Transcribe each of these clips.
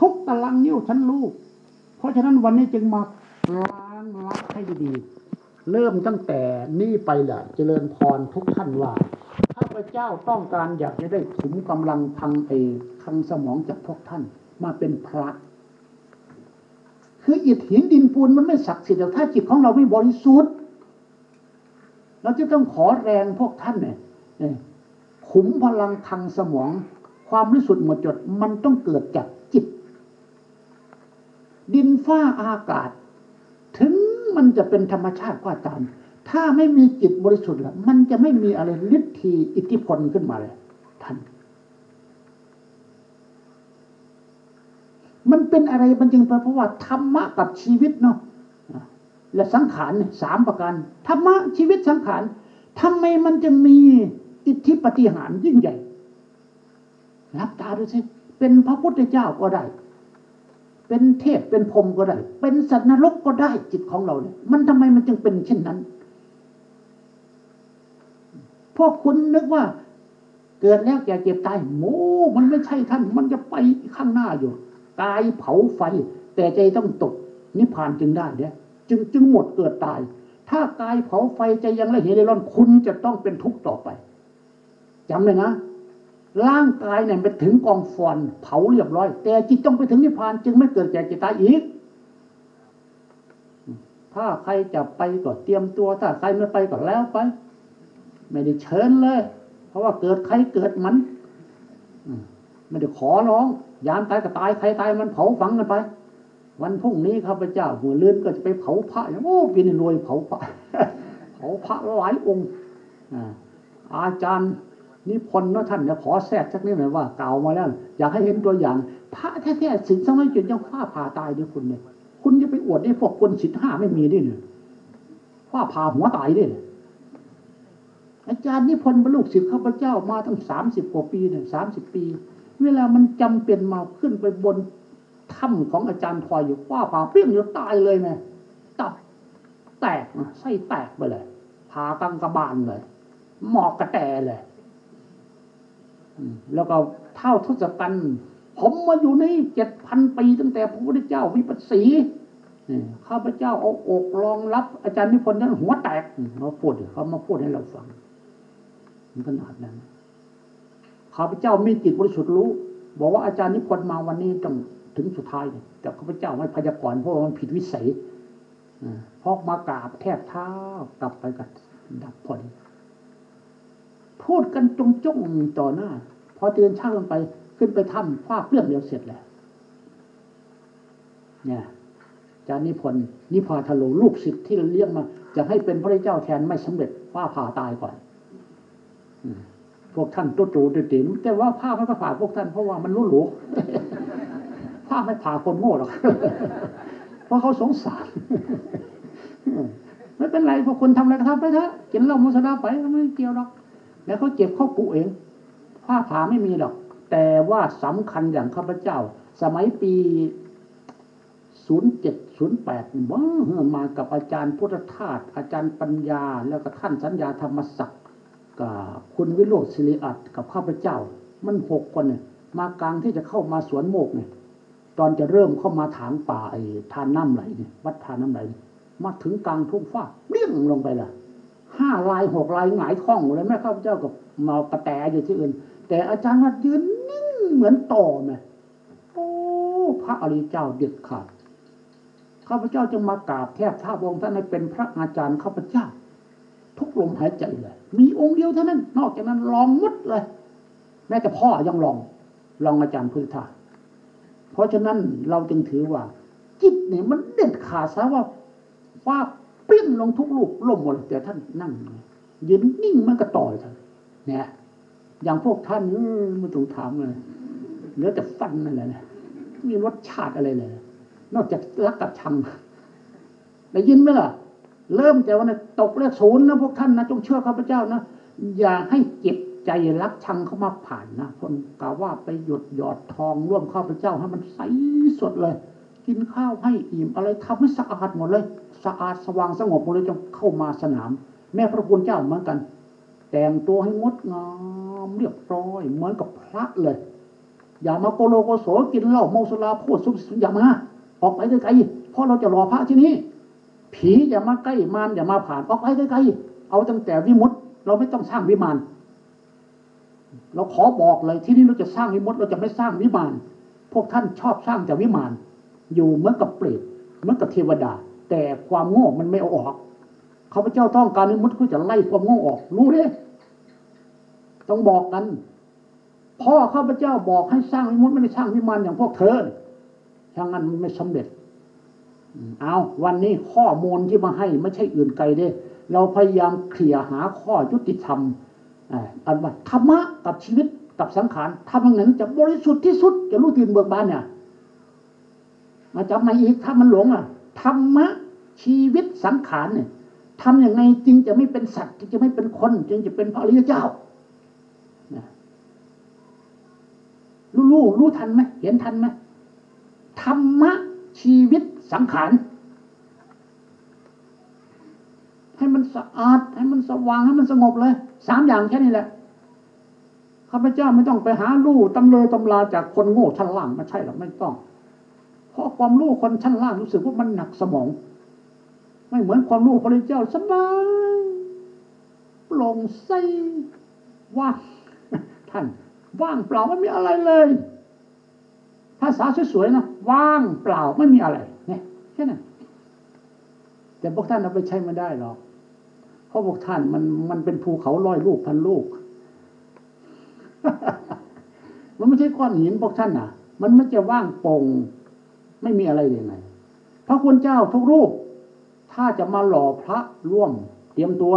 ทุกตารางนิ้วฉันรู้ เพราะฉะนั้นวันนี้จึงมาล้างลักให้ดีๆ เริ่มตั้งแต่นี้ไปแหละเจริญพรทุกท่านว่าข้าพเจ้าต้องการอยากจะได้ขุมกำลังทางเอทางสมองจากพวกท่านมาเป็นพระ คืออิฐหินดินปูนมันไม่ศักดิ์สิทธิ์ถ้าจิตของเราไม่บริสุทธิ์เราจะต้องขอแรงพวกท่านเนี่ยขุมพลังทางสมอง ความบริสุทธิ์หมดจดมันต้องเกิดจาก ดินฟ้าอากาศ ถึงมันจะเป็นธรรมชาติก็ตาม ถ้าไม่มีจิตบริสุทธิ์ละมันจะไม่มีอะไรฤทธีอิทธิพลขึ้นมาเลยท่านมันเป็นอะไรมันจึงเป็นเพราะว่าธรรมะกับชีวิตเนาะและสังขารสามประการธรรมะชีวิตสังขารทำไมมันจะมีอิทธิปฏิหารยิ่งใหญ่รับตาดูสิเป็นพระพุทธเจ้าก็ได้ เป็นเทพเป็นพรมก็ได้ เป็นสัตว์นรกก็ได้จิตของเราเนี่ยมันทำไมมันจึงเป็นเช่นนั้นพวกคุณนึกว่า เกิดแล้วแก่เจ็บตายโมมันไม่ใช่ท่าน มันจะไปข้างหน้าอยู่กายเผาไฟ แต่ใจต้องตก นิพพานจึงได้เนี่ยจึงจึงหมดเกิดตาย ถ้ากายเผาไฟใจยังละเหตุร้อนคุณจะต้องเป็นทุกข์ต่อไปจำเลยนะ ร่างกายเนี่ยไปถึงกองฟอนเผาเรียบร้อย แต่จิตต้องไปถึงนิพพาน จึงไม่เกิดแก่เจ็บตายอีก ถ้าใครจะไปก็เตรียมตัว ถ้าใครไม่ไปก็แล้วไป ไม่ได้เชิญเลย เพราะว่าเกิดใครเกิดมันไม่ได้ขอร้อง ยามตายก็ตายใครตายมันเผาฝังกันไป วันพรุ่งนี้ข้าพเจ้าหัวเลื่อนก็จะไปเผาพระโอ้ปีนี้รวยเผาพระเผาพระหลายองค์อาจารย์ นิพนธ์นะท่านเนี่ยขอแทรกสักนิดหน่อยว่าเก่ามาแล้ว อยากให้เห็นตัวอย่าง พระแท้ๆสินสมัยจุดยังฟ้าผ่าตายด้วยคุณเนี่ย คุณจะไปอวดได้พวกคนสิทห้าไม่มีด้วยเนี่ยฟ้าผ่าหัวตายด้วยอาจารย์นิพนธ์บรรลุศิษย์ข้าพเจ้ามาตั้งสามสิบกว่าปีเนี่ยสามสิบปี เวลามันจำเป็นมาขึ้นไปบนถ้ำของอาจารย์ทอยอยู่ว่าผ่าเปรี้ยงอยู่ตายเลยไงตับแตกไส้แตกไปเลยผ่ากังกระบาลเลย หมอกกระแตเลย แล้วก็เท่าทศกัณฐ์ผมมาอยู่นี่เจ็ดพันปีตั้งแต่พระพุทธเจ้าวิปัสสีข้าพเจ้าเอาอกรองรับ อาจารย์นิพนธ์นั้นหัวแตกเขาพูดเขามาพูดให้เราฟัง มันขนาดนั้นข้าพเจ้ามีจิตบริสุทธิ์รู้ บอกว่าอาจารย์นิพนธ์มาวันนี้ต้องถึงสุดท้าย แต่ข้าพเจ้าไม่พยากรณ์เพราะมันผิดวิสัยพอกมากราบแทบเท้ากลับไปกับดับพอดี พูดกันจงจ้องต่อหน้า พอเตือนช่างลงไปขึ้นไปถ้ำคว้าเปลือกเดียวเสร็จแล้วเนี่ยจานิพนธ์นิพาทะโลลูกศิษย์ที่เราเลี้ยงมา จะให้เป็นพระเจ้าแทนไม่สำเร็จว่าผ่าตายก่อนพวกท่านตัวตูติ๋มแต่ว่าผ้าไม่ผ่าพวกท่านเพราะว่ามันรู้หลูผ้าไม่ผ่าคนโง่หรอกเพราะเขาสงสารไม่เป็นไรพวกคนทำอะไรก็ทำไปเถอะกินเหล้ามุสลาไปไม่เกี่ยวหรอก แล้วเขาเจ็บเขาปุเองผ้าผาไม่มีหรอก แต่ว่าสำคัญอย่างข้าพเจ้า สมัยปีศูนย์เจ็ดศูนย์แปดว้ามากับอาจารย์พุทธทาสอาจารย์ปัญญา แล้วก็ท่านสัญญาธรรมศักดิ์กับคุณวิโรธศิริอัตกับข้าพเจ้า มันหกคนเนี่ยมากลางที่จะเข้ามาสวนโมกเนี่ยตอนจะเริ่มเข้ามาถางป่าไอ้ทานน้ำไหลเนี่ยวัดทานน้ำไหล มาถึงกลางทุ่งฟ้าเลี้ยงลงไปล่ะ ห้าลายหกลายหงายท้องเลยแม่ข้าพเจ้ากับมากระแตอยู่ที่อื่น แต่อาจารย์วัดยืนนิ่งเหมือนต่อไหมโอ้พระอริยเจ้าเด็ดขาดข้าพเจ้าจึงมากราบแทบท่าองค์ท่านให้เป็นพระอาจารย์ข้าพเจ้า ทุกลมหายใจเลย มีองค์เดียวเท่านั้น นอกจากนั้นลองมุดเลย แม้แต่พ่อยังลอง ลองอาจารย์พุทธาเพราะฉะนั้นเราจึงถือว่า จิตเนี่ยมันเด็ดขาดซะว่าว่า ปลิ้นลงทุกลูกล่มหมดแต่ท่านนั่งยืนนิ่งมันก็ต่อยท่านเนี่ยอย่างพวกท่านไม่ต้องถามเลยเหลือแต่ฟันนั่นแหละมีรสชาติอะไรเลย นอกจากรักกับชังได้ยินไหมล่ะ เริ่มแต่วันตกเลขศูนย์นะพวกท่านนะจงเชื่อข้าพเจ้านะอย่าให้เจ็บใจรักชังเข้ามาผ่านนะคนกล่าวว่าไปหยดหยอดทองร่วมข้าพเจ้าให้มันใสสดเลย กินข้าวให้อิ่มอะไรทำให้สะอาดหมดเลย สะอาดสว่างสงบหมดเลยจงเข้ามาสนาม แม่พระพุทธเจ้าเหมือนกัน แต่งตัวให้งดงามเรียบร้อยเหมือนกับพระเลย อย่ามาโกโลโกโสกินเหล้าเมาสุราพูดซุบอย่ามาออกไปไกลๆเพราะเราจะรอพระที่นี่ผีอย่ามาใกล้มารอย่ามาผ่านออกไปไกลๆเอาตั้งแต่วิมุตติเราไม่ต้องสร้างวิมานเราขอบอกเลยที่นี่เราจะสร้างวิมุตติเราจะไม่สร้างวิมานพวกท่านชอบสร้างแต่วิมาน อยู่เหมือนกับเปรตเหมือนกับเทวดา แต่ความโง่มันไม่เอาออกข้าพเจ้าต้องการวิมุตติเพื่อจะไล่ความโง่ออก รู้เด้ต้องบอกกัน พ่อข้าพเจ้าบอกให้สร้างวิมุตไม่ได้สร้างวิมานอย่างพวกเธอถ้างั้นมันไม่สำเร็จเอาวันนี้ข้อมูลที่มาให้ไม่ใช่อื่นไกลเด้ เราพยายามเคลียหาข้อยุติธรรมอันว่าธรรมะกับชีวิตกับสังขารทำอย่างนั้นจะบริสุทธิ์ที่สุดจะรู้ตื่นเบิกบานเนี่ย มาจำมาอีกถ้ามันหลงอะธรรมะชีวิตสังขารเนี่ยทำอย่างไงจึงจะไม่เป็นสัตว์จึงจะไม่เป็นคน จึงจะเป็นพระอริยเจ้ารู้รู้รู้ทันไหมเห็นทันไหมธรรมะชีวิตสังขารให้มันสะอาด ให้มันสว่างให้มันสงบเลยสามอย่างแค่นี้แหละข้าพเจ้าไม่ต้องไปหาลู่ตำเลยตำลาจากคนโง่ชั้นล่างไม่ใช่หรอกไม่ต้อง เพราะความรู้คนชั้นล่างรู้สึกว่ามันหนักสมอง ไม่เหมือนความรู้พระเจ้าสบายโปร่งใสว่างท่านว่างเปล่าไม่มีอะไรเลย ภาษาสวยๆนะว่างเปล่าไม่มีอะไร เนี่ยแค่นั้นแต่พวกท่านเอาไปใช้ไม่ได้หรอกเพราะพวกท่านมันมันเป็นภูเขาลอยลูกพันลูกมันไม่ใช่ก้อนหินพวกท่านน่ะ มันไม่จะว่างโปร่ง ไม่มีอะไรยังไงพระคุณเจ้าทุกรูป ถ้าจะมาหล่อพระร่วม เตรียมตัว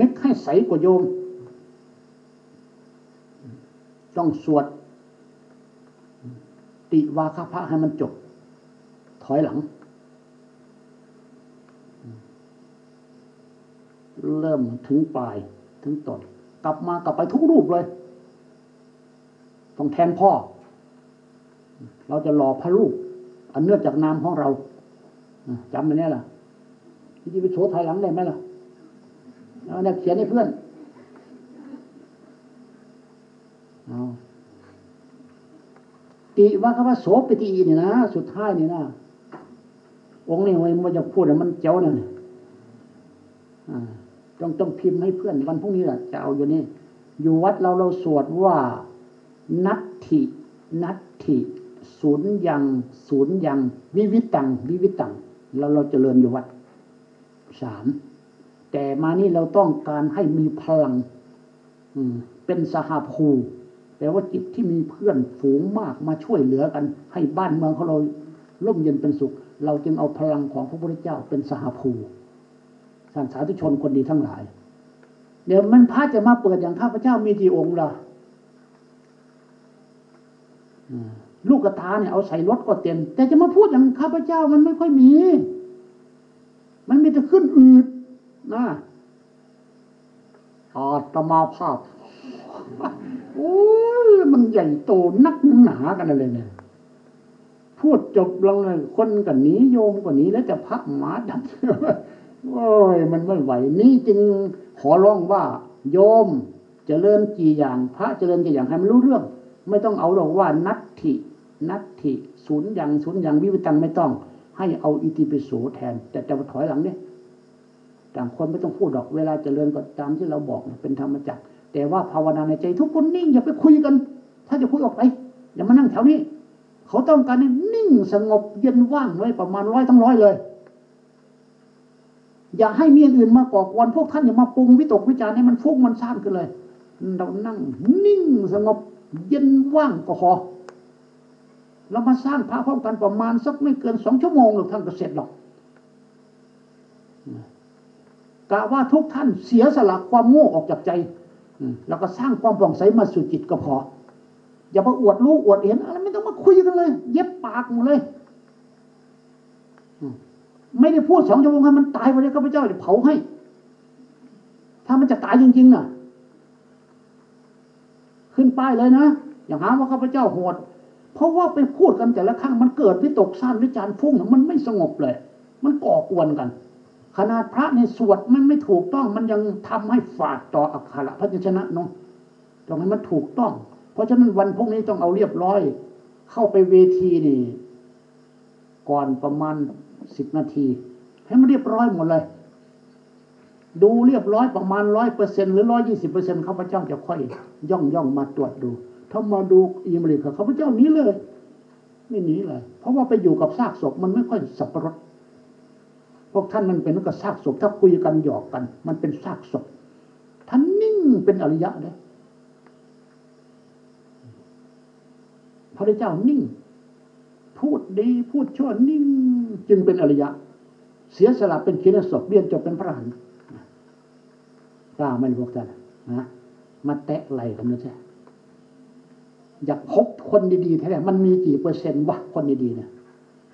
นึกให้ใสกว่าโยม ต้องสวด ติวาคพระให้มันจบ ถอยหลัง เริ่มถึงปลายถึงต้นกลับมากลับไปทุกรูปเลย ต้องแทนพ่อ เราจะรอพระรูปอันเนื่องจากนามของเราจำมันนี้ล่ะที่จะไปโชว์ถอยหลังได้ไหมล่ะเอาเนี่ยเขียนให้เพื่อนเอาติว่าคำว่าโสปตินี่นะสุดท้ายนี่นะองค์นี้ไว้มันจะพูดแต่มันเจ้าเนี่ยต้องต้องพิมพ์ให้เพื่อนวันพรุ่งนี้แหละจะเอาอยู่นี่ อยู่วัดเราเราสวดว่า นัตถิ นัตถิ ศูนย์ยังศูนย์ยังวิวิตังวิวิตังเราเราจเจริญอยู่วัดสามแต่มานี่เราต้องการให้มีพลัง อืม เป็นสหภูแปลว่าจิตที่มีเพื่อนฝูงมากมาช่วยเหลือกัน ให้บ้านเมืองของเราร่มเย็นเป็นสุข เราจึงเอาพลังของพระพุทธเจ้าเป็นสหภูท่านสาธุชนคนดีทั้งหลาย เดี๋ยวมันพระจะมาเปิดอย่างข้าพเจ้ามีกี่องค์ล่ะ ลูกกระตาเนี่ยเอาใส่รถก็เต็ม แต่จะมาพูดอย่างข้าพเจ้ามันไม่ค่อยมี มันมีแต่ขึ้นอืดนะอาตมาภาพโอ้ยมันใหญ่โตนักหนากันอะไรเนี่ยพูดจบลงเลยคนกันนี้โยมกว่านี้แล้วจะพักหมาดับโอ้ยมันไม่ไหว นี่จึงขอร้องว่า โยมจเจริญกี่อย่าง พระเจริญกี่อย่างให้มันรู้เรื่อง ไม่ต้องเอาหรอกว่านัตถิ นัตถิศูนย์อย่างศูนย์อย่างวิวิตังไม่ต้อง ให้เอาอิติปิโสแทน แต่จะมาถอยหลังเนี่ยต่างคนไม่ต้องพูดดอกเวลาจเจริญก็ตามที่เราบอกเป็นธรรมจักรแต่ว่าภาวนาในใจทุกคนนิ่งอย่าไปคุยกัน ถ้าจะคุยออกไปอย่ามานั่งแถวนี้ เขาต้องการนิ่งสงบเย็นว่างไว้ประมาณร้อยทั้งร้อยเลย อย่าให้มีอื่นมาก่อกวนพวกท่านอย่ามาปรุงวิตกวิจารณ์ให้มันฟุ้งมันซ่านขึ้นเลย เรานั่งนิ่งสงบเย็นว่างก็พอ เรามาสร้างพระพร้อมกันประมาณสักไม่เกินสองชั่วโมงหรอกท่านก็เสร็จหรอกกะว่าทุกท่านเสียสละความโง่ออกจากใจแล้วก็สร้างความปล่องใสมาสู่จิตก็พอ อย่ามาอวดรู้อวดเห็นอะไรไม่ต้องมาคุยกันเลย เย็บปากหมดเลยไม่ได้พูดสองชั่วโมงให้มันตายไปเลยข้าพเจ้าจะเผาให้ ถ้ามันจะตายจริงๆน่ะ ขึ้นป้ายเลยนะ อย่าหาว่าข้าพเจ้าโหด เพราะว่าไปพูดกันแต่ละครั้งมันเกิดวิตกสั้นวิจารณ์ฟุ้งมันไม่สงบเลย มันก่อกวนกัน ขนาดพระในสวดมันไม่ถูกต้อง มันยังทำให้ฝาดต่ออักขระพระชนะเนาะต้องให้มันถูกต้อง เพราะฉะนั้นวันพวกนี้ต้องเอาเรียบร้อย เข้าไปเวทีนี่ ก่อนประมาณสิบนาที ให้มันเรียบร้อยหมดเลยดูเรียบร้อยประมาณร้อยเปอร์เซ็นหรือร้อยยี่สิบเปอร์เซ็นข้าพเจ้าจะค่อย ย่องย่องมาตรวจดู ถ้ามาดูอีเมลิกข้าพเจ้าหนี้เลย ไม่หนีเลย เพราะว่าไปอยู่กับซากศพมันไม่ค่อยสับปะรดพวกท่านมันเป็นกับซากศพถ้าคุยกันหยอกกัน มันเป็นซากศพท่านนิ่งเป็นอริยะเลยพระเจ้านิ่ง พูดดีพูดชั่วนิ่ง จึงเป็นอริยะ เสียสละเป็นขีณศพเรียนจบเป็นพระหันกล้าไหมพวกท่านนะมาแตะไหลกันนะใช่ อยากพบคนดีๆแท้ๆมันมีกี่เปอร์เซ็นต์วะคนดีๆเนี่ย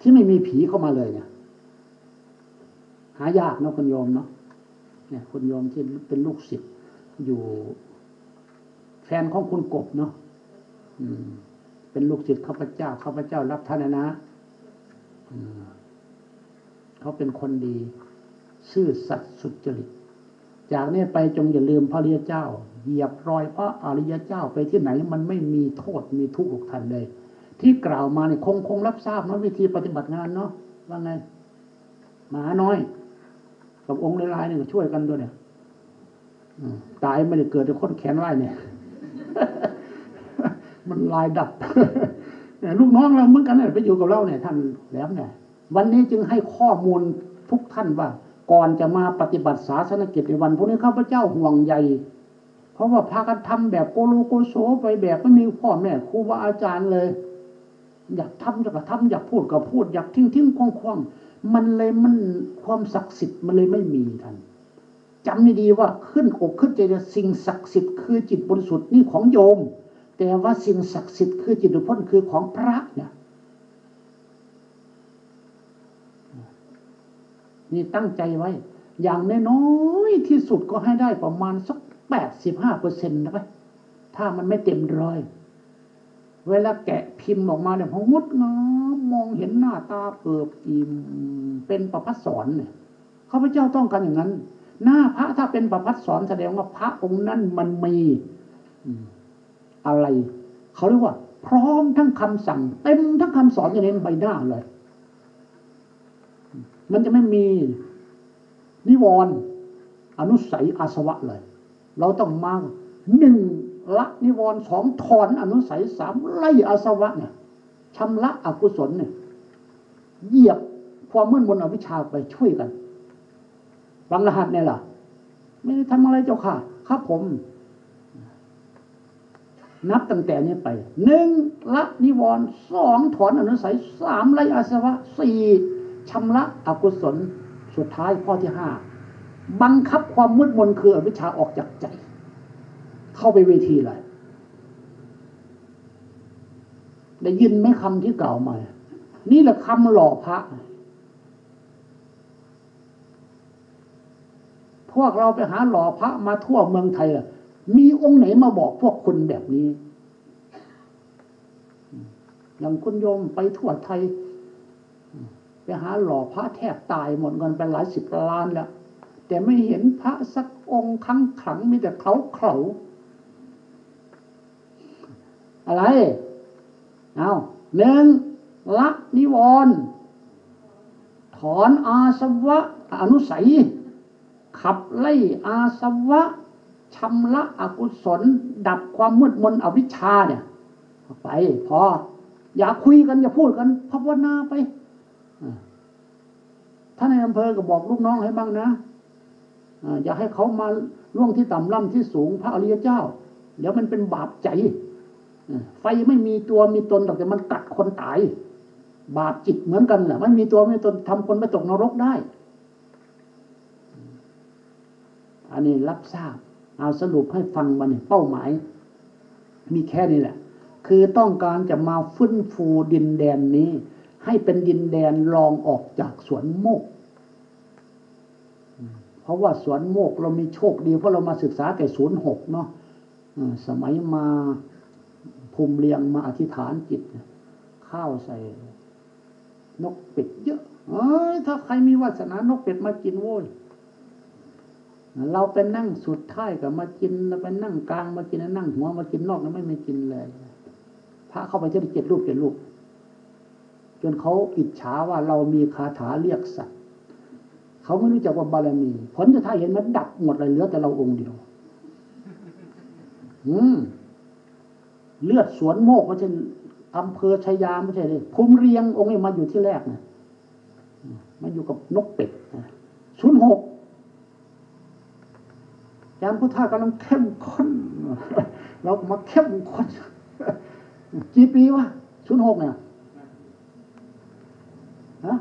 ที่ไม่มีผีเข้ามาเลยเนี่ย หายากเนาะคุณโยมเนาะเนี่ยคุณโยมที่เป็นลูกศิษย์อยู่ แฟนของคุณกบเนาะอืม เป็นลูกศิษย์ข้าพเจ้าข้าพเจ้ารับท่านนะอืมเขาเป็นคนดี ซื่อสัตย์สุจริต จากนี้ไปจงอย่าลืมพระเริยเจ้า เหยียบรอยพระอริยเจ้าไปที่ไหนมันไม่มีโทษมีทุกข์ทันเลย ที่กล่าวมาเนี่ยคงคงรับทราบนะวิธีปฏิบัติงานเนาะว่าไงหมาน้อย กับองค์ลายๆเนี่ยช่วยกันด้วยเนี่ยตายไม่ได้เกิดแต่คนแขนไล่เนี่ย มันลายดับลูกน้องเราเหมือนกันเนี่ยไปอยู่กับเราเนี่ยท่านแหลมเนี่ย วันนี้จึงให้ข้อมูลทุกท่านว่า ก่อนจะมาปฏิบัติศาสนกิจในวันพวกนี้ข้าพเจ้าห่วงใย เพราะว่าพากันทำแบบโกโลโกโซไปแบบไม่มีพ่อแม่ครูบาอาจารย์เลย อยากทำก็ทำอยากพูดก็พูด อยากทิ้งทิ้งคว่างคว่างมันเลยมันความศักดิ์สิทธิ์มันเลยไม่มีท่านจำดีๆว่าขึ้นอกขึ้นใจสิ่งศักดิ์สิทธิ์คือจิตบริสุทธิ์นี่ของโยม แต่ว่าสิ่งศักดิ์สิทธิ์คือจิตอุพ้นคือของพระเนี่ยนี่ตั้งใจไว้ อย่างน้อยที่สุดก็ให้ได้ประมาณสัก แปดสิบห้าเปอร์เซ็นต์นะถ้ามันไม่เต็มร้อย เวลาแกะพิมพ์ออกมาเนี่ยพองดงามมองเห็นหน้าตาเปิบอิ่มเป็นประพัดสอนเนี่ยข้าพเจ้าต้องการอย่างนั้น หน้าพระถ้าเป็นประพัดสอนแสดงว่าพระองค์นั้นมันมีอะไร เขาเรียกว่า พร้อมทั้งคำสั่ง เต็มทั้งคำสอนอย่างนี้ใบหน้าเลย มันจะไม่มีนิวรณ์อนุสัยอาสวะเลย เราต้องมาหนึ่งละนิวรณ์สองถอนอนุสัยสามไล่อาสวะเนี่ยชำระอกุศลเนี่ยเหยียบความมืดมนอวิชชาไปช่วยกันบังรหัสเนี่ยล่ะ ไม่ได้ทำอะไรเจ้าค่ะครับผม นับตั้งแต่นี้ไปหนึ่งละนิวรณ์สองถอนอนุสัยสามไล่อาสวะสี่ชำระอกุศลสุดท้ายข้อที่ห้า บังคับความมืดมนคืออวิชชาออกจากใจ เข้าไปเวทีเลยได้ยินไหมคำที่กล่าวมา นี่แหละคำหล่อพระ พวกเราไปหาหล่อพระมาทั่วเมืองไทยมีองค์ไหนมาบอกพวกคุณแบบนี้ อย่างคุณโยมไปทั่วไทย ไปหาหล่อพระแทบตายหมดเงินไปหลายสิบล้านแล้ว แต่ไม่เห็นพระสักองค์ครั้งขังมีแต่เขาเขาอะไร เอาหนึ่งละนิวรณ์ถอนอาสวะ อนุสัย ขับไล่อาสวะชำระอกุศล ดับความมืดมนอวิชชาเนี่ยไป พอ อย่าคุยกันอย่าพูดกันภาวนาไปท่านในอำเภอก็บอกลูกน้องให้บ้างนะ อย่าให้เขามาล่วงที่ต่ำล่ำที่สูงพระอริยเจ้า เดี๋ยวมันเป็นบาปใจ ไฟไม่มีตัวมีตนแต่มันกัดคนตาย บาปจิตเหมือนกันแหละมันมีตัวมีตนทำคนไปตกนรกได้ อันนี้รับทราบ เอาสรุปให้ฟังมาเนี่ยเป้าหมาย มีแค่นี้แหละ คือต้องการจะมาฟื้นฟูดินแดนนี้ ให้เป็นดินแดนรองออกจากสวนโมก เพราะว่าสวนโมกเรามีโชคดีเพราะเรามาศึกษาแต่ศูนย์หกเนาะสมัยมาภูมิเรียงมาอธิษฐานจิต ข้าวใส่ นกเป็ดเยอะ เอ้ยถ้าใครมีวาสนานกเป็ดมากินโว้ยเราไปนั่งสุดท้ายก็มากินเราไปนั่งกลางมากินนั่งหัวมากินนอกนั้นไม่ไม่กินเลยพระเข้าไปที่เจ็ดรูปเจ็ดรูปจนเขาอิจฉาว่าเรามีคาถาเรียกสัตว์ เขาไม่รู้จักว่าบารมี ผลจะท้ายเห็นมันดับหมดเลยเหลือแต่เราองค์เดียว อืม เลือดสวนโมกไม่ใช่อำเภอชายาไม่ใช่เลยภูมิเรียงองค์นี้มาอยู่ที่แรกนะมาอยู่กับนกเป็ดศูนย์หกยามพุทธากำลังเข้มข้น เรามาเข้มข้นกี่ปีวะศูนย์หกเนี่ยฮะ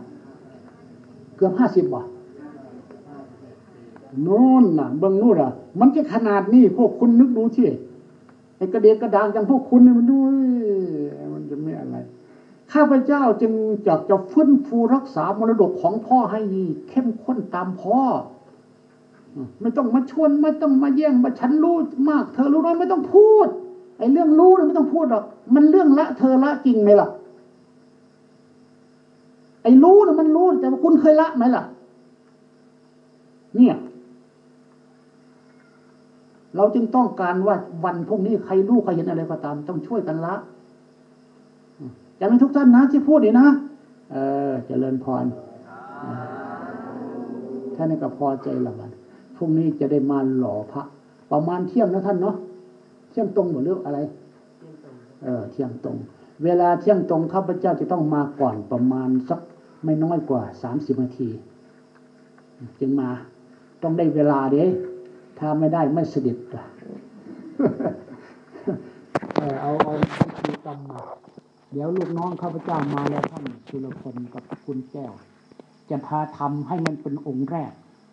เกือบห้าสิบว่ะ น่นน่ะเบื้องนู่นอะ มันจะขนาดนี้พวกคุณนึกดูที่ไอ้กระเดียกระดางอย่างพวกคุณเนี่ยมันดูมันจะไม่อะไร ข้าพเจ้าจึงอยากจะฟื้นฟูรักษามรดกของพ่อให้เข้มข้นตามพ่อ ไม่ต้องมาชวนไม่ต้องมาแย่งมาฉันรู้มาก เธอรู้น้อยไม่ต้องพูด ไอ้เรื่องรู้เนี่ยไม่ต้องพูดหรอกมันเรื่องละเธอละจริงไหมล่ะไอ้รู้เนี่ยมันรู้แต่ว่าคุณเคยละไหมล่ะ เนี่ย เราจึงต้องการว่าวันพรุ่งนี้ใครรู้ใครเห็นอะไรก็ตาม ต้องช่วยกันละอย่าเป็นทุกท่านนะที่พูดนี่นะเออเจริญพรท่านนี่ก็พอใจละวันพรุ่งนี้จะได้มาหล่อพระ ประมาณเที่ยงนะท่านเนาะเที่ยงตรงหรือองอะไรเออเที่ยงตรง เวลาเที่ยงตรงข้าพเจ้าจะต้องมาก่อนประมาณสักไม่น้อยกว่าสามสิบนาที จึงมาต้องได้เวลาเด้ ถ้าไม่ได้ไม่สดิบล่ะเออเอาเอาพิธีกรรมมาเดี๋ยวลูกน้องข้าพเจ้ามาแล้วท่านสุรพลกับคุณแก้ว จะพาทำให้มันเป็นองค์แรก